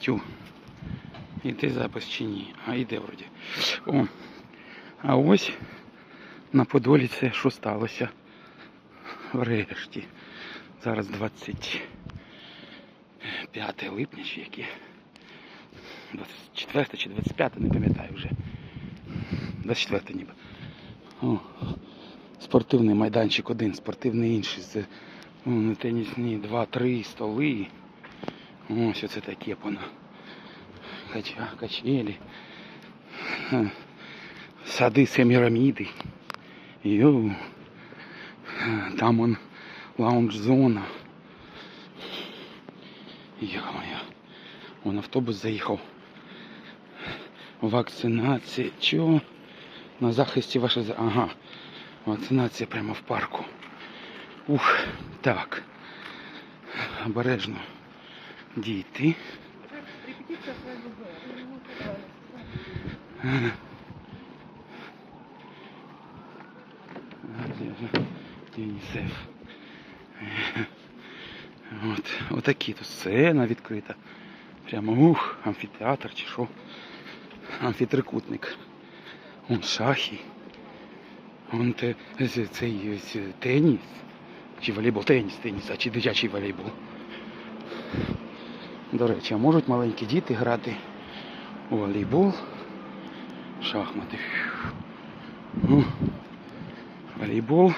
Тю. Іде запис чи ні? А йде вроді. О. А ось на Подолі це що сталося. Врешті. Зараз 25 липня чи яке. 24 чи 25, не пам'ятаю вже. 24 ніби. О, спортивний майданчик один, спортивний інший. Це не тенісні, два-три столи. Ось оце таке воно. Кача, качелі. Сади Семіраміди. Йоу. Там он лаунж-зона. Йо-моє. Вон автобус заїхав. Вакцинація. Чого? На захисті за- Ага. Вакцинація прямо в парку. Ух, так. Обережно. Ага. ЮНІСЕФ. От, отакі тут сцена відкрита. Прямо ух, амфітеатр чи що. Амфітрикутник. Вон шахи. Вон те, це- цей теніс. Чи волейбол, теніс, теніс, а чи дитячий волейбол. До речі, а можуть маленькі діти грати у волейбол, шахмати. Ну, волейбол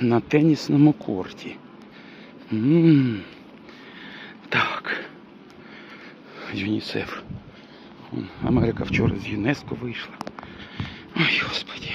на тенісному корті. м Так. ЮНІСЕФ. Америка вчора з ЮНЕСКО вийшла. Ой, господи.